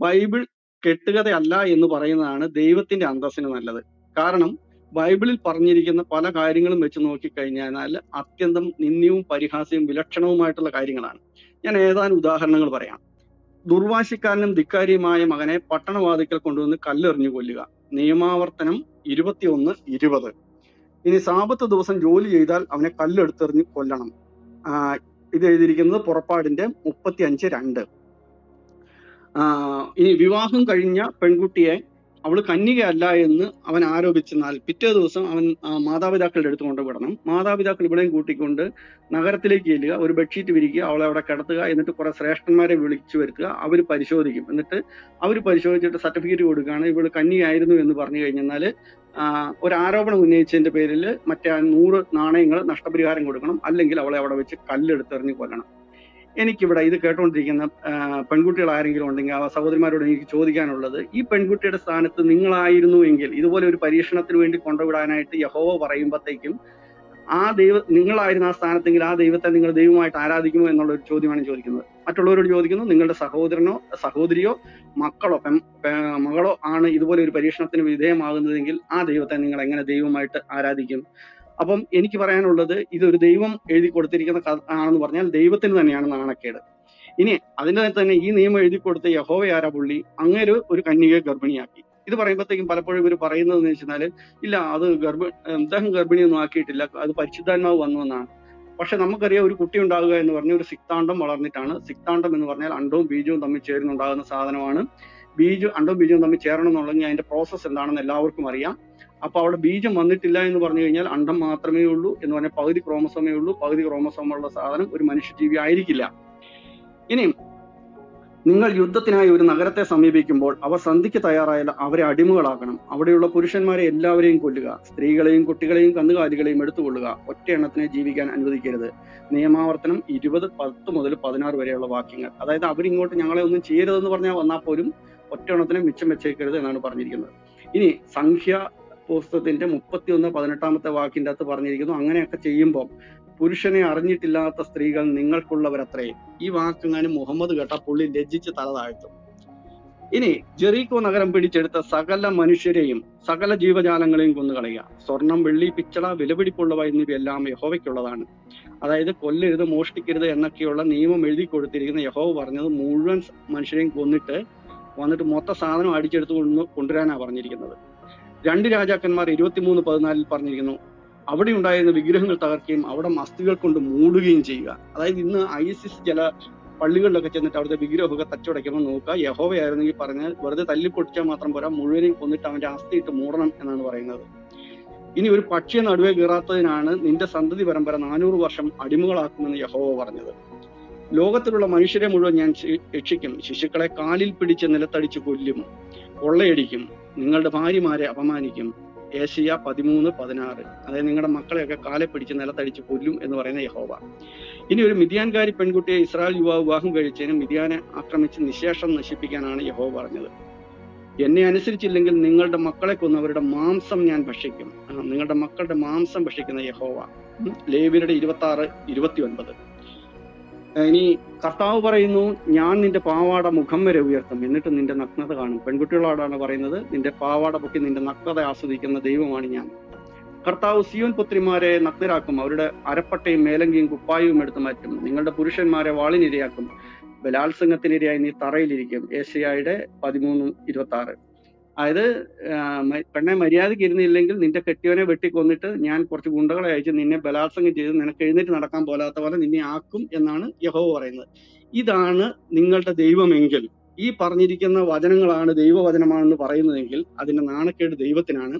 Bible കെട്ടുകഥയല്ല എന്ന് പറയുന്നതാണ് ദൈവത്തിന്റെ അന്തസ്സിന് നല്ലത്. കാരണം ബൈബിളിൽ പറഞ്ഞിരിക്കുന്ന പല കാര്യങ്ങളും വെച്ച് നോക്കിക്കഴിഞ്ഞാൽ അത്യന്തം നിന്ദ്യവും പരിഹാസ്യവും വിലക്ഷണവുമായിട്ടുള്ള കാര്യങ്ങളാണ്. ഞാൻ ഏതാനും ഉദാഹരണങ്ങൾ പറയാം. ദുർവാശിക്കാരനും ധിക്കാരിയുമായ മകനെ പട്ടണവാതിക്കൽ കൊണ്ടുവന്ന് കല്ലെറിഞ്ഞു കൊല്ലുക. നിയമാവർത്തനം ഇരുപത്തിയൊന്ന് ഇരുപത്. ഇനി സാപത്ത് ദിവസം ജോലി ചെയ്താൽ അവനെ കല്ലെടുത്തെറിഞ്ഞ് കൊല്ലണം. ഇത് എഴുതിയിരിക്കുന്നത് പുറപ്പാടിന്റെ മുപ്പത്തി അഞ്ച് രണ്ട്. ഇനി വിവാഹം കഴിഞ്ഞ പെൺകുട്ടിയെ അവൾ കന്യകയല്ല എന്ന് അവൻ ആരോപിച്ചെന്നാൽ പിറ്റേ ദിവസം അവൻ മാതാപിതാക്കളുടെ അടുത്ത് കൊണ്ട് വിടണം മാതാപിതാക്കൾ ഇവിടെയും കൂട്ടിക്കൊണ്ട് നഗരത്തിലേക്ക് ചെല്ലുക ഒരു ബെഡ്ഷീറ്റ് വിരിക്കുക അവളെ അവിടെ കിടത്തുക എന്നിട്ട് കുറെ ശ്രേഷ്ഠന്മാരെ വിളിച്ചു വരുത്തുക അവർ പരിശോധിക്കും. എന്നിട്ട് അവർ പരിശോധിച്ചിട്ട് സർട്ടിഫിക്കറ്റ് കൊടുക്കുകയാണ് ഇവൾ കന്യകയായിരുന്നു എന്ന് പറഞ്ഞു കഴിഞ്ഞാൽ ഒരു ആരോപണം ഉന്നയിച്ചതിന്റെ പേരിൽ മറ്റേ നൂറ് നാണയങ്ങൾ നഷ്ടപരിഹാരം കൊടുക്കണം അല്ലെങ്കിൽ അവളെ അവിടെ വെച്ച് കല്ലെടുത്തെറിഞ്ഞ് കൊല്ലണം. എനിക്കിവിടെ ഇത് കേട്ടുകൊണ്ടിരിക്കുന്ന പെൺകുട്ടികൾ ആരെങ്കിലും ഉണ്ടെങ്കിൽ ആ സഹോദരിമാരോട് എനിക്ക് ചോദിക്കാനുള്ളത് ഈ പെൺകുട്ടിയുടെ സ്ഥാനത്ത് നിങ്ങളായിരുന്നു എങ്കിൽ ഇതുപോലെ ഒരു പരീക്ഷണത്തിന് വേണ്ടി കൊണ്ടുവിടാനായിട്ട് യഹോവ പറയുമ്പോഴത്തേക്കും ആ ദൈവ നിങ്ങളായിരുന്ന ആ സ്ഥാനത്തെങ്കിൽ ആ ദൈവത്തെ നിങ്ങൾ ദൈവമായിട്ട് ആരാധിക്കുമോ എന്നുള്ള ഒരു ചോദ്യമാണ് ചോദിക്കുന്നത്. മറ്റുള്ളവരോട് ചോദിക്കുന്നു നിങ്ങളുടെ സഹോദരനോ സഹോദരിയോ മക്കളോ മകളോ ആണ് ഇതുപോലെ ഒരു പരീക്ഷണത്തിന് വിധേയമാകുന്നതെങ്കിൽ ആ ദൈവത്തെ നിങ്ങൾ എങ്ങനെ ദൈവമായിട്ട് ആരാധിക്കും? അപ്പം എനിക്ക് പറയാനുള്ളത് ഇതൊരു ദൈവം എഴുതി കൊടുത്തിരിക്കുന്ന ആണെന്ന് പറഞ്ഞാൽ ദൈവത്തിന് തന്നെയാണ് നാണക്കേട്. ഇനി അതിന്റെ തന്നെ ഈ നിയമം എഴുതി കൊടുത്ത യഹോവയാര പുള്ളി? അങ്ങനെ ഒരു കന്യകയെ ഗർഭിണിയാക്കി. ഇത് പറയുമ്പോഴത്തേക്കും പലപ്പോഴും ഇവർ പറയുന്നത് എന്ന് വെച്ചാൽ ഇല്ല അത് ഗർഭ അദ്ദേഹം ഗർഭിണിയൊന്നും ആക്കിയിട്ടില്ല അത് പരിശുദ്ധാത്മാവ് വന്നു എന്നാണ്. പക്ഷെ നമുക്കറിയാം ഒരു കുട്ടി ഉണ്ടാകുക എന്ന് പറഞ്ഞ ഒരു സിക്താണ്ടം വളർന്നിട്ടാണ്. സിക്താണ്ടം എന്ന് പറഞ്ഞാൽ അണ്ടവും ബീജവും തമ്മിൽ ചേരുന്നുണ്ടാകുന്ന സാധനമാണ്. ബീജം അണ്ടവും ബീജവും തമ്മിൽ ചേരണം എന്നുണ്ടെങ്കിൽ അതിന്റെ പ്രോസസ്സ് എന്താണെന്ന് എല്ലാവർക്കും അറിയാം. അപ്പൊ അവിടെ ബീജം വന്നിട്ടില്ല എന്ന് പറഞ്ഞു കഴിഞ്ഞാൽ അണ്ടം മാത്രമേ ഉള്ളൂ എന്ന് പറഞ്ഞാൽ പകുതി ക്രോമസോമേ ഉള്ളൂ പകുതി ക്രോമസോമുള്ള സാധനം ഒരു മനുഷ്യജീവി ആയിരിക്കില്ല. ഇനിയും നിങ്ങൾ യുദ്ധത്തിനായി ഒരു നഗരത്തെ സമീപിക്കുമ്പോൾ അവർ സന്ധിക്ക് തയ്യാറായാൽ അവരെ അടിമകളാക്കണം. അവിടെയുള്ള പുരുഷന്മാരെ എല്ലാവരെയും കൊല്ലുക സ്ത്രീകളെയും കുട്ടികളെയും കന്നുകാലികളെയും എടുത്തുകൊള്ളുക ഒറ്റ എണ്ണത്തിനെ ജീവിക്കാൻ അനുവദിക്കരുത്. നിയമാവർത്തനം ഇരുപത് പത്ത് മുതൽ പതിനാറ് വരെയുള്ള വാക്യങ്ങൾ. അതായത് അവരിങ്ങോട്ട് ഞങ്ങളെ ഒന്നും ചെയ്യരുതെന്ന് പറഞ്ഞാൽ വന്നാൽ പോലും ഒറ്റ എണ്ണത്തിനെ മിച്ചം വെച്ചേക്കരുത് എന്നാണ് പറഞ്ഞിരിക്കുന്നത്. ഇനി സംഖ്യ പുസ്തകത്തിന്റെ മുപ്പത്തി ഒന്ന് പതിനെട്ടാമത്തെ വാക്കിന്റെ അകത്ത് പറഞ്ഞിരിക്കുന്നു. അങ്ങനെയൊക്കെ ചെയ്യുമ്പോൾ പുരുഷനെ അറിഞ്ഞിട്ടില്ലാത്ത സ്ത്രീകൾ നിങ്ങൾക്കുള്ളവരത്രേ. ഈ വാക്കെങ്ങാനും മുഹമ്മദ് കേട്ട പുള്ളി ലജ്ജിച്ച് തല താഴ്ത്തും. ഇനി ജെറീക്കോ നഗരം പിടിച്ചെടുത്ത സകല മനുഷ്യരെയും സകല ജീവജാലങ്ങളെയും കൊന്നുകളയുക സ്വർണം വെള്ളി പിച്ചള വിലപിടിപ്പുള്ളവ എന്നിവയെല്ലാം യഹോവയ്ക്കുള്ളതാണ്. അതായത് കൊല്ലരുത് മോഷ്ടിക്കരുത് എന്നൊക്കെയുള്ള നിയമം എഴുതി കൊടുത്തിരിക്കുന്ന യഹോവ പറഞ്ഞത് മുഴുവൻ മനുഷ്യരെയും കൊന്നിട്ട് വന്നിട്ട് മൊത്ത സാധനം അടിച്ചെടുത്ത് കൊണ്ട് കൊണ്ടുവരാനാണ് പറഞ്ഞിരിക്കുന്നത്. രണ്ട് രാജാക്കന്മാർ ഇരുപത്തിമൂന്ന് പതിനാലിൽ പറഞ്ഞിരിക്കുന്നു അവിടെ ഉണ്ടായിരുന്ന വിഗ്രഹങ്ങൾ തകർക്കുകയും അവിടെ അസ്ഥികൾ കൊണ്ട് മൂടുകയും ചെയ്യുക. അതായത് ഇന്ന് ഐസിസ് ചില പള്ളികളിലൊക്കെ ചെന്നിട്ട് അവിടുത്തെ വിഗ്രഹമൊക്കെ തച്ചുടയ്ക്കുമ്പോൾ നോക്കുക. യഹോവയായിരുന്നെങ്കിൽ പറഞ്ഞാൽ വെറുതെ തല്ലിപ്പൊട്ടിച്ചാൽ മാത്രം പോരാ മുഴുവനും കൊന്നിട്ട് അവന്റെ അസ്ഥി ഇട്ട് മൂടണം എന്നാണ് പറയുന്നത്. ഇനി ഒരു പക്ഷിയെ നടുവേ കീറാത്തതിനാണ് നിന്റെ സന്തതി പരമ്പര നാനൂറ് വർഷം അടിമകളാക്കുമെന്ന് യഹോവ പറഞ്ഞത്. ലോകത്തിലുള്ള മനുഷ്യരെ മുഴുവൻ ഞാൻ രക്ഷിക്കും. ശിശുക്കളെ കാലിൽ പിടിച്ച് നിലത്തടിച്ച് കൊല്ലും. കൊള്ളയടിക്കും. നിങ്ങളുടെ ഭാര്യമാരെ അപമാനിക്കും. ഏഷ്യ പതിമൂന്ന് പതിനാറ്. അതായത് നിങ്ങളുടെ മക്കളെയൊക്കെ കാലെ പിടിച്ച് നിലത്തടിച്ച് കൊല്ലും എന്ന് പറയുന്ന യഹോവ. ഇനി ഒരു മിതിയാൻകാരി പെൺകുട്ടിയെ ഇസ്രായേൽ യുവാവ് വിവാഹം കഴിച്ചതിന് മിതിയാനെ ആക്രമിച്ച് നിശേഷം നശിപ്പിക്കാനാണ് യഹോവ പറഞ്ഞത്. എന്നെ അനുസരിച്ചില്ലെങ്കിൽ നിങ്ങളുടെ മക്കളെ കൊന്നവരുടെ മാംസം ഞാൻ ഭക്ഷിക്കും. നിങ്ങളുടെ മക്കളുടെ മാംസം ഭക്ഷിക്കുന്ന യഹോവ. ലേവിയുടെ ഇരുപത്തി ആറ് ഇരുപത്തി ഒൻപത് ഇനി കർത്താവ് പറയുന്നു ഞാൻ നിന്റെ പാവാട മുഖം വരെ ഉയർത്തും. എന്നിട്ട് നിന്റെ നഗ്നത കാണും. പെൺകുട്ടികളോടാണ് പറയുന്നത് നിന്റെ പാവാട പൊക്കി നിന്റെ നഗ്നത ആസ്വദിക്കുന്ന ദൈവമാണ് ഞാൻ. കർത്താവ് സിയോൻ പുത്രിമാരെ നഗ്നരാക്കും അവരുടെ അരപ്പട്ടയും മേലങ്കിയും കുപ്പായവും എടുത്തു മാറ്റും. നിങ്ങളുടെ പുരുഷന്മാരെ വാളിനിരയാക്കും. ബലാത്സംഗത്തിനിരയായി നീ തറയിലിരിക്കും. ഏഷ്യയുടെ പതിമൂന്ന് ഇരുപത്തി ആറ് അതായത് പെണ്ണെ മര്യാദയ്ക്ക് ഇരുന്നില്ലെങ്കിൽ നിന്റെ കെട്ടിയവനെ വെട്ടിക്കൊന്നിട്ട് ഞാൻ കുറച്ച് ഗുണ്ടകളെ അയച്ച് നിന്നെ ബലാത്സംഗം ചെയ്ത് നിനക്ക് എഴുന്നേറ്റ് നടക്കാൻ പോലാത്ത പോലെ നിന്നെ ആക്കും എന്നാണ് യഹോവ പറയുന്നത്. ഇതാണ് നിങ്ങളുടെ ദൈവമെങ്കിൽ. ഈ പറഞ്ഞിരിക്കുന്ന വചനങ്ങളാണ് ദൈവവചനമാണെന്ന് പറയുന്നതെങ്കിൽ അതിന്റെ നാണക്കേട് ദൈവത്തിനാണ്.